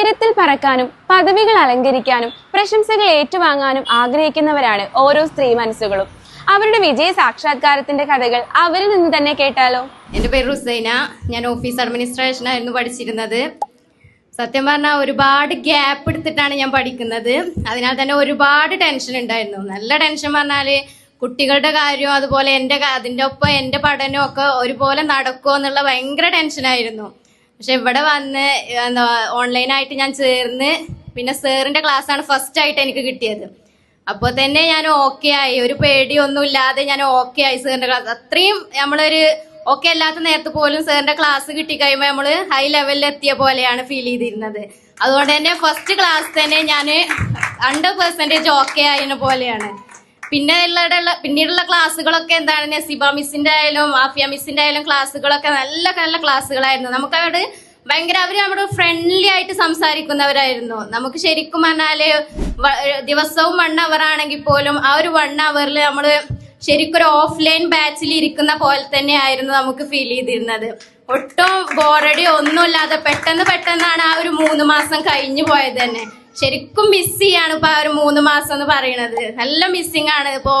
ഉയരത്തിൽ പറക്കാനും പദവികൾ അലങ്കരിക്കാനും പ്രശംസകൾ ഏറ്റുവാങ്ങാനും ആഗ്രഹിക്കുന്നവരാണ് ഓരോ സ്ത്രീ മനസ്സുകളും. അവരുടെ വിജയ സാക്ഷാത്കാരത്തിന്റെ കഥകൾ അവരിൽ നിന്ന് തന്നെ കേട്ടാലോ? എന്റെ പേര് റുസൈന ഞാൻ ഓഫീസ് അഡ്മിനിസ്ട്രേഷൻ ആയിരുന്നു പഠിച്ചിരുന്നത്. സത്യം പറഞ്ഞാൽ ഒരുപാട് ഗ്യാപ്പ് എടുത്തിട്ടാണ് ഞാൻ പഠിക്കുന്നത്. അതിനാൽ തന്നെ ഒരുപാട് ടെൻഷൻ ഉണ്ടായിരുന്നു. നല്ല ടെൻഷൻ പറഞ്ഞാൽ കുട്ടികളുടെ കാര്യവും അതുപോലെ എന്റെ അതിന്റെ ഒപ്പം എന്റെ പഠനവും ഒക്കെ ഒരുപോലെ നടക്കുമോ എന്നുള്ള ഭയങ്കര ടെൻഷനായിരുന്നു പക്ഷെ ഇവിടെ വന്ന് എന്താ ഓൺലൈനായിട്ട് ഞാൻ ചേർന്ന് പിന്നെ സാറിന്റെ ആണ് ഫസ്റ്റ് ആയിട്ട് എനിക്ക് കിട്ടിയത്. അപ്പോൾ തന്നെ ഞാൻ ഓക്കെ ആയി. ഒരു പേടിയൊന്നും ഇല്ലാതെ ഞാൻ ഓക്കെ ആയി സാറിന്റെ ക്ലാസ് അത്രയും നമ്മളൊരു ഓക്കെ അല്ലാത്ത നേരത്ത് പോലും സാറിന്റെ ക്ലാസ് കിട്ടിക്കഴിയുമ്പോൾ നമ്മൾ ഹൈ ലെവലിൽ എത്തിയ പോലെയാണ് ഫീൽ ചെയ്തിരുന്നത്. അതുകൊണ്ട് തന്നെ ഫസ്റ്റ് ക്ലാസ് തന്നെ ഞാൻ ഹൺഡ്രഡ് പെർസെന്റേജ് ഓക്കെ ആയതിനെ പോലെയാണ്. പിന്നെ ഉള്ള പിന്നീടുള്ള ക്ലാസ്സുകളൊക്കെ എന്താണ്? നസീബ മിസ്സിന്റെ ആയാലും ആഫിയ മിസ്സിന്റെ ആയാലും ക്ലാസ്സുകളൊക്കെ നല്ല നല്ല ക്ലാസ്സുകളായിരുന്നു. നമുക്ക് അവിടെ ഭയങ്കര അവർ നമ്മുടെ ഫ്രണ്ട്ലി ആയിട്ട് സംസാരിക്കുന്നവരായിരുന്നു. നമുക്ക് ശരിക്കും പറഞ്ഞാൽ ദിവസവും വൺ അവർ ആണെങ്കിൽ പോലും ആ ഒരു വൺ അവറിൽ നമ്മൾ ശരിക്കും ഒരു ഓഫ്ലൈൻ ബാച്ചിൽ ഇരിക്കുന്ന പോലെ തന്നെ ആയിരുന്നു നമുക്ക് ഫീൽ ചെയ്തിരുന്നത്. ഒട്ടും ബോറടി ഒന്നുമില്ലാതെ പെട്ടെന്ന് പെട്ടെന്നാണ് ആ ഒരു മൂന്ന് മാസം കഴിഞ്ഞു പോയത് തന്നെ. ശരിക്കും മിസ് ചെയ്യാണ് ഇപ്പൊ ആ ഒരു മൂന്ന് മാസം എന്ന് പറയുന്നത്. നല്ല മിസ്സിങ് ആണ്. ഇപ്പോ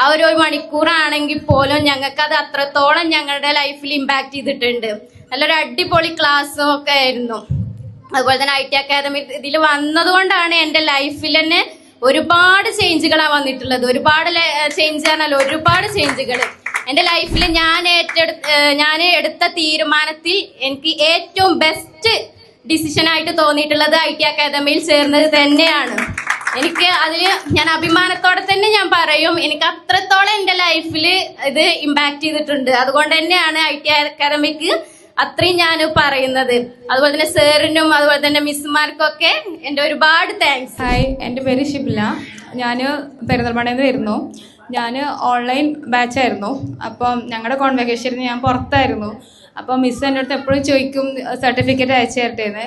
ആ ഒരു മണിക്കൂറാണെങ്കിൽ പോലും ഞങ്ങൾക്ക് അത് അത്രത്തോളം ഞങ്ങളുടെ ലൈഫിൽ ഇമ്പാക്ട് ചെയ്തിട്ടുണ്ട്. നല്ലൊരു അടിപൊളി ക്ലാസ്സും ഒക്കെ ആയിരുന്നു. അതുപോലെ തന്നെ ഐ ടി അക്കാദമി ഇതിൽ വന്നതുകൊണ്ടാണ് എന്റെ ലൈഫിൽ തന്നെ ഒരുപാട് ചേഞ്ചുകളാണ് വന്നിട്ടുള്ളത്. ഒരുപാട് ചേഞ്ച് ആണല്ലോ ഒരുപാട് ചേഞ്ചുകൾ എന്റെ ലൈഫിൽ ഞാൻ ഏറ്റെടുത്ത് ഞാൻ എടുത്ത തീരുമാനത്തിൽ എനിക്ക് ഏറ്റവും ബെസ്റ്റ് ഡിസിഷൻ ആയിട്ട് തോന്നിയിട്ടുള്ളത് ഐ ടി അക്കാദമിയിൽ ചേർന്നത് തന്നെയാണ്. എനിക്ക് അതിൽ ഞാൻ അഭിമാനത്തോടെ തന്നെ ഞാൻ പറയും എനിക്ക് അത്രത്തോളം എന്റെ ലൈഫിൽ ഇത് ഇമ്പാക്ട് ചെയ്തിട്ടുണ്ട്. അതുകൊണ്ട് തന്നെയാണ് ഐ ടി അക്കാദമിക്ക് അത്രയും ഞാൻ പറയുന്നത്. അതുപോലെ തന്നെ സാറിനും അതുപോലെ തന്നെ മിസ്സുമാർക്കൊക്കെ എന്റെ ഒരുപാട് താങ്ക്സ് ഹായ് എന്റെ പേര് ഷിബില. ഞാൻ പെരുന്തൽമണയിൽ നിന്ന് വരുന്നു. ഞാൻ ഓൺലൈൻ ബാച്ചായിരുന്നു അപ്പം ഞങ്ങളുടെ കോൺവെക്കേഷനിൽ ഞാൻ പുറത്തായിരുന്നു. അപ്പം മിസ് എന്റെ അടുത്ത് എപ്പോഴും ചോദിക്കും സർട്ടിഫിക്കറ്റ് അയച്ചു തരട്ടേന്ന്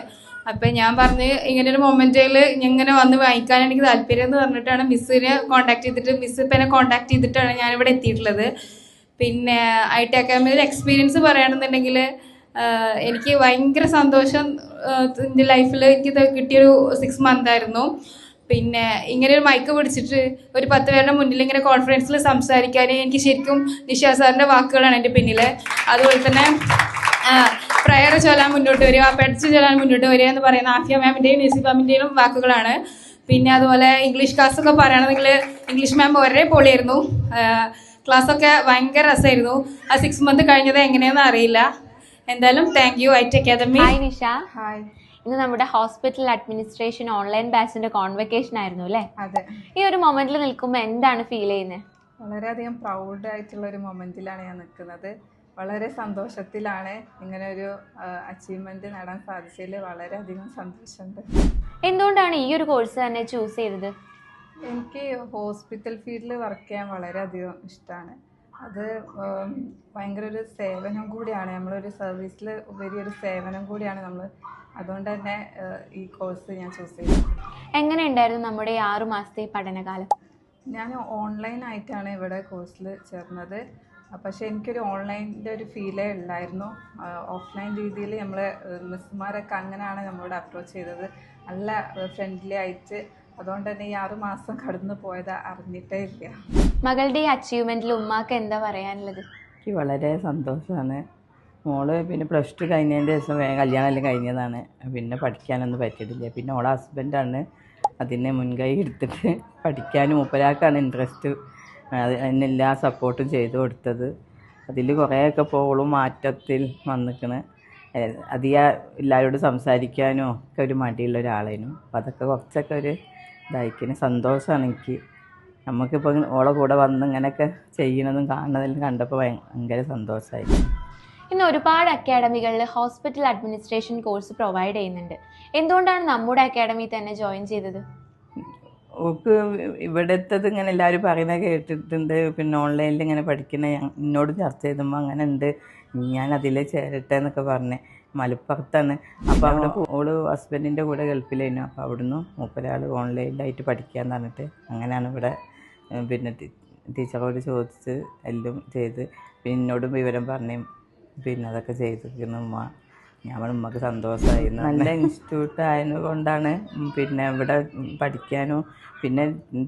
അപ്പം ഞാൻ പറഞ്ഞ് ഇങ്ങനെ ഒരു മൊമെന്റിൽ ഇങ്ങനെ വന്ന് വാങ്ങിക്കാൻ എനിക്ക് താല്പര്യം എന്ന് പറഞ്ഞിട്ടാണ് മിസ്സിനെ കോൺടാക്ട് ചെയ്തിട്ട് മിസ് ഇപ്പം എന്നെ കോൺടാക്ട് ചെയ്തിട്ടാണ് ഞാനിവിടെ എത്തിയിട്ടുള്ളത്. പിന്നെ ഐ ടി അക്കാദമിയിൽ എക്സ്പീരിയൻസ് പറയുകയാണെന്നുണ്ടെങ്കിൽ എനിക്ക് ഭയങ്കര സന്തോഷം എന്റെ ലൈഫിൽ എനിക്ക് കിട്ടിയൊരു സിക്സ് മന്ത് ആയിരുന്നു. പിന്നെ ഇങ്ങനെ ഒരു മൈക്ക് പിടിച്ചിട്ട് ഒരു പത്ത് പേരുടെ മുന്നിൽ ഇങ്ങനെ കോൺഫറൻസിൽ സംസാരിക്കാൻ എനിക്ക് ശരിക്കും നിഷാ സാറിന്റെ വാക്കുകളാണ് എന്റെ പിന്നിൽ അതുപോലെ തന്നെ പ്രയർ ചൊല്ലാൻ മുന്നോട്ട് വരിക പഠിച്ച് ചൊല്ലാൻ മുന്നോട്ട് വരിക എന്ന് പറയുന്ന ആഫിയ മാമിന്റെയും നിസി മാമിന്റെയും വാക്കുകളാണ്. പിന്നെ അതുപോലെ ഇംഗ്ലീഷ് ക്ലാസ് ഒക്കെ പറയുകയാണെങ്കിൽ ഇംഗ്ലീഷ് മാം ഒരേ പൊളിയായിരുന്നു. ക്ലാസ്സൊക്കെ ഭയങ്കര രസമായിരുന്നു ആ സിക്സ് മന്ത് കഴിഞ്ഞത് എങ്ങനെയാണെന്ന് അറിയില്ല. എന്തായാലും thank you I T academy hi Nisha. Hi ഇന്ന് നമ്മുടെ ഹോസ്പിറ്റൽ അഡ്മിനിസ്ട്രേഷൻ ഓൺലൈൻ ബാച്ചിന്റെ കോൺവെക്കേഷൻ ആയിരുന്നു അല്ലേ? അതെ. ഈ ഒരു മൊമെന്റിൽ നിൽക്കുമ്പോൾ എന്താണ് ഫീൽ ചെയ്യുന്നത് വളരെയധികം പ്രൗഡ് ആയിട്ടുള്ള ഒരു മൊമെന്റിലാണ് ഞാൻ നിൽക്കുന്നത്. വളരെ സന്തോഷത്തിലാണ് ഇങ്ങനെ ഒരു അച്ചീവ്മെന്റ് നേടാൻ സാധിച്ചതിൽ വളരെയധികം സന്തോഷമുണ്ട്. എന്തുകൊണ്ടാണ് ഈ ഒരു കോഴ്സ് തന്നെ ചൂസ് ചെയ്തത്? എനിക്ക് ഹോസ്പിറ്റൽ ഫീൽഡിൽ വർക്ക് ചെയ്യാൻ വളരെയധികം ഇഷ്ടമാണ് അത് ഭയങ്കര ഒരു സേവനം കൂടിയാണ്. നമ്മളൊരു സർവീസിൽ ഉപരി ഒരു സേവനം കൂടിയാണ് നമ്മൾ അതുകൊണ്ട് തന്നെ ഈ കോഴ്സ് ഞാൻ ചൂസ് ചെയ്തത്. എങ്ങനെ ഉണ്ടായിരുന്നു നമ്മുടെ ഈ ആറു മാസത്തെ പഠനകാലം? ഞാൻ ഓൺലൈനായിട്ടാണ് ഇവിടെ കോഴ്സിൽ ചേർന്നത്. പക്ഷേ എനിക്കൊരു ഓൺലൈനിന്റെ ഒരു ഫീലേ ഉണ്ടായിരുന്നു ഓഫ്ലൈൻ രീതിയിൽ നമ്മൾ മിസ്സുമാരൊക്കെ അങ്ങനെയാണ് നമ്മളോട് അപ്രോച്ച് ചെയ്തത്. നല്ല ഫ്രണ്ട്ലി ആയിട്ട് അതുകൊണ്ട് തന്നെ ഈ ആറു മാസം കടന്നു പോയത് അറിഞ്ഞിട്ടേ ഇല്ല. മകളുടെ ഈ അച്ചീവ്മെന്റിൽ ഉമ്മാക്ക് എന്താ പറയാനുള്ളത്? എനിക്ക് വളരെ സന്തോഷമാണ് മോൾ പിന്നെ പ്ലസ് ടു കഴിഞ്ഞതിന്റെ ദിവസം വേഗം കല്യാണം എല്ലാം കഴിഞ്ഞതാണ്. പിന്നെ പഠിക്കാനൊന്നും പറ്റിയിട്ടില്ല. പിന്നെ ഓളെ ഹസ്ബൻഡാണ് അതിനെ മുൻകൈ എടുത്തിട്ട് പഠിക്കാനും മൂപ്പരാക്കാണ് ഇൻട്രസ്റ്റ് അത് അതിന് എല്ലാ സപ്പോർട്ടും ചെയ്തു കൊടുത്തത്. അതിൽ കുറേയൊക്കെ പോളും മാറ്റത്തിൽ വന്നിക്കണ്. അധികം എല്ലാവരോടും സംസാരിക്കാനും ഒക്കെ ഒരു മടിയുള്ള ഒരാളേനു. അപ്പോൾ അതൊക്കെ കുറച്ചൊക്കെ ഒരു ഇതായിക്കിന് സന്തോഷമാണ് എനിക്ക്. നമുക്കിപ്പോൾ ഓളെ കൂടെ വന്ന് ഇങ്ങനെയൊക്കെ ചെയ്യണതും കാണുന്നതെല്ലാം കണ്ടപ്പോൾ ഭയങ്കര സന്തോഷമായി ഇന്ന് ഒരുപാട് അക്കാഡമികളിൽ ഹോസ്പിറ്റൽ അഡ്മിനിസ്ട്രേഷൻ കോഴ്സ് പ്രൊവൈഡ് ചെയ്യുന്നുണ്ട്. എന്തുകൊണ്ടാണ് നമ്മുടെ അക്കാഡമി തന്നെ ജോയിൻ ചെയ്തത്? ഓക്ക് ഇവിടുത്തത് ഇങ്ങനെ എല്ലാവരും പറയുന്നത് കേട്ടിട്ടുണ്ട്. പിന്നെ ഓൺലൈനിൽ ഇങ്ങനെ പഠിക്കുന്ന എന്നോട് ചർച്ച ചെയ്തുമ്പോൾ അങ്ങനെ ഉണ്ട് ഞാൻ അതിൽ ചേരട്ടെ എന്നൊക്കെ പറഞ്ഞ്. മലപ്പുറത്താണ്. അപ്പോൾ അവിടെ ഓൾ ഹസ്ബൻഡിന്റെ കൂടെ ഗൾഫിലായിരുന്നു അപ്പോൾ അവിടുന്ന് മൂപ്പരാൾ ഓൺലൈനിലായിട്ട് പഠിക്കാന്ന് പറഞ്ഞിട്ട് അങ്ങനെയാണ് ഇവിടെ പിന്നെ ടീച്ചറോട് ചോദിച്ച് എല്ലാം ചെയ്ത് പിന്നെ എന്നോടും വിവരം പറഞ്ഞു പിന്നെ അതൊക്കെ ചെയ്തിരിക്കുന്നു ഉമ്മ. പറഞ്ഞു ഉമ്മക്ക് സന്തോഷമായി നല്ല ഇൻസ്റ്റിറ്റ്യൂട്ട് ആയതുകൊണ്ടാണ് പിന്നെ ഇവിടെ പഠിക്കാനും പിന്നെ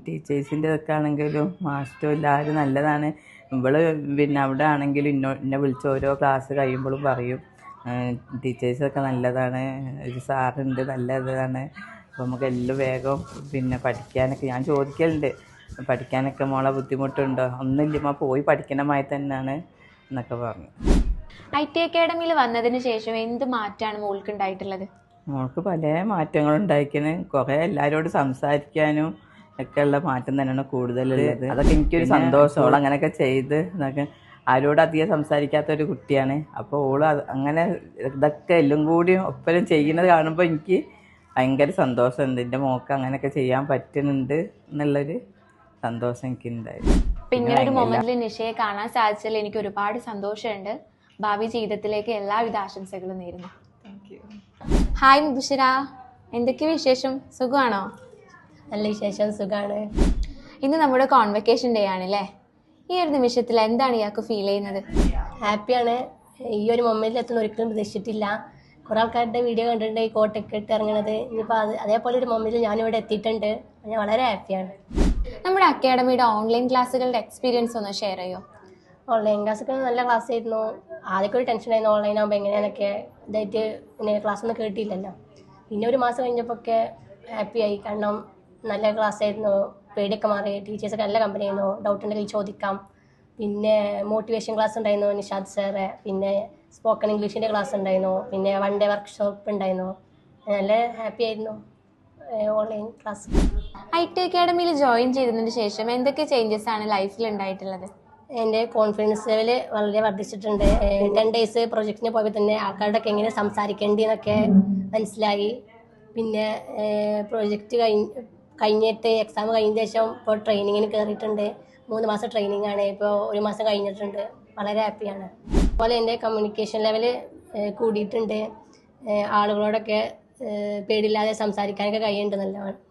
ടീച്ചേഴ്സിന്റെ ഇതൊക്കെ ആണെങ്കിലും മാസ്റ്ററും എല്ലാവരും നല്ലതാണ്. ഇവൾ പിന്നെ അവിടെ ആണെങ്കിലും ഇന്നോ എന്നെ വിളിച്ച് ഓരോ ക്ലാസ് കഴിയുമ്പോഴും പറയും. ടീച്ചേഴ്സൊക്കെ നല്ലതാണ്. ഒരു സാറുണ്ട് നല്ല ഇതാണ് അപ്പോൾ നമുക്ക് എല്ലാം വേഗം പിന്നെ പഠിക്കാനൊക്കെ ഞാൻ ചോദിക്കലുണ്ട്. പഠിക്കാനൊക്കെ മോളെ ബുദ്ധിമുട്ടുണ്ടോ? ഒന്നുമില്ല മാ പോയി പഠിക്കണമായി തന്നെയാണ് എന്നൊക്കെ പറഞ്ഞു. ഐ ടി അക്കാഡമിയിൽ വന്നതിന് ശേഷം എന്ത് മാറ്റമാണ് മോൾക്ക് ഉണ്ടായിട്ടുള്ളത്? മോൾക്ക് പല മാറ്റങ്ങളും ഉണ്ടായിക്കണ്. കുറേ എല്ലാവരോടും സംസാരിക്കാനും ഒക്കെയുള്ള ഉള്ള മാറ്റം തന്നെയാണ് കൂടുതലുള്ളത്. അതൊക്കെ എനിക്കൊരു സന്തോഷം. ഓൾ അങ്ങനെയൊക്കെ ചെയ്ത് ഇതൊക്കെ ആരോടും അധികം സംസാരിക്കാത്ത ഒരു കുട്ടിയാണ്. അപ്പോൾ ഓൾ അങ്ങനെ ഇതൊക്കെ എല്ലാം കൂടി ഒപ്പരം ചെയ്യുന്നത് കാണുമ്പോൾ എനിക്ക് ഭയങ്കര സന്തോഷമുണ്ട്. എന്റെ മോക്ക് അങ്ങനെയൊക്കെ ചെയ്യാൻ പറ്റുന്നുണ്ട് എന്നുള്ളൊരു സന്തോഷം എനിക്ക് എനിക്കുണ്ടായിരുന്നു ഇങ്ങനെ ഒരു മൊമെന്റിൽ നിഷയെ കാണാൻ സാധിച്ചതിൽ എനിക്ക് ഒരുപാട് സന്തോഷമുണ്ട്. ഭാവി ജീവിതത്തിലേക്ക് എല്ലാവിധ ആശംസകളും നേരുന്നു. ഹായ് മുബുഷിര എന്തൊക്കെ വിശേഷം? സുഖമാണോ? നല്ല വിശേഷം. സുഖമാണ് ഇന്ന് നമ്മുടെ കോൺവെക്കേഷൻ ഡേ ആണല്ലേ? ഈ ഒരു നിമിഷത്തിൽ എന്താണ് ഇയാൾക്ക് ഫീൽ ചെയ്യുന്നത്? ഹാപ്പിയാണ്. ഈ ഒരു മൊമെന്റിൽ എത്തുന്ന ഒരിക്കലും പ്രതീക്ഷിച്ചിട്ടില്ല. കുറെ ആൾക്കാരുടെ വീഡിയോ കണ്ടിട്ടുണ്ട് ഈ കോട്ടൊക്കെ ഇട്ട് ഇറങ്ങണത്. ഇനിയിപ്പോൾ അത് അതേപോലെ ഒരു മൊമെന്റിൽ ഞാനിവിടെ എത്തിയിട്ടുണ്ട്. ഞാൻ വളരെ ഹാപ്പിയാണ്. നമ്മുടെ അക്കാഡമിയുടെ ഓൺലൈൻ ക്ലാസ്സുകളുടെ എക്സ്പീരിയൻസ് ഒന്ന് ഷെയർ ചെയ്യോ? ഓൺലൈൻ ക്ലാസ്സൊക്കെ നല്ല ക്ലാസ് ആയിരുന്നു. ആദ്യമൊക്കെ ഒരു ടെൻഷൻ ആയിരുന്നു ഓൺലൈൻ ആകുമ്പോൾ എങ്ങനെയാണെന്നൊക്കെ ഇതായിട്ട് പിന്നെ ക്ലാസ് ഒന്നും കേട്ടിയില്ലല്ലോ പിന്നെ ഒരു മാസം കഴിഞ്ഞപ്പോൾ ഒക്കെ ഹാപ്പിയായി കാരണം നല്ല ക്ലാസ് ആയിരുന്നു. പേടിയൊക്കെ മാറി. ടീച്ചേഴ്സൊക്കെ നല്ല കമ്പനി ആയിരുന്നു. ഡൗട്ട് ഉണ്ടെങ്കിൽ ചോദിക്കാം. പിന്നെ മോട്ടിവേഷൻ ക്ലാസ് ഉണ്ടായിരുന്നു നിഷാദ് സാറ് പിന്നെ സ്പോക്കൺ ഇംഗ്ലീഷിന്റെ ക്ലാസ് ഉണ്ടായിരുന്നു. പിന്നെ വൺ ഡേ വർക്ക്ഷോപ്പ് ഉണ്ടായിരുന്നു. നല്ല ഹാപ്പി ആയിരുന്നു. ഓൺലൈൻ ക്ലാസ് ഐ ടി അക്കാഡമിയിൽ ജോയിൻ ചെയ്തതിന് ശേഷം എന്തൊക്കെ ചേഞ്ചസ് ആണ് ലൈഫിൽ ഉണ്ടായിട്ടുള്ളത്? എന്റെ കോൺഫിഡൻസ് ലെവൽ വളരെ വർദ്ധിച്ചിട്ടുണ്ട്. ടെൻ ഡേയ്സ് പ്രൊജക്റ്റിന് പോയപ്പോൾ തന്നെ ആൾക്കാരോടൊക്കെ എങ്ങനെ സംസാരിക്കേണ്ടി എന്നൊക്കെ മനസ്സിലായി. പിന്നെ പ്രൊജക്റ്റ് കഴിഞ്ഞ് കഴിഞ്ഞിട്ട് എക്സാം കഴിഞ്ഞ ശേഷം ഇപ്പോൾ ട്രെയിനിങ്ങിന് കയറിയിട്ടുണ്ട് മൂന്ന് മാസം ട്രെയിനിങ് ആണ്. ഇപ്പോൾ ഒരു മാസം കഴിഞ്ഞിട്ടുണ്ട്. വളരെ ഹാപ്പിയാണ് അതുപോലെ എന്റെ കമ്മ്യൂണിക്കേഷൻ ലെവൽ കൂടിയിട്ടുണ്ട്. ആളുകളോടൊക്കെ പേടില്ലാതെ സംസാരിക്കാനൊക്കെ കഴിയുന്നുണ്ട് നല്ലവണ്ണം.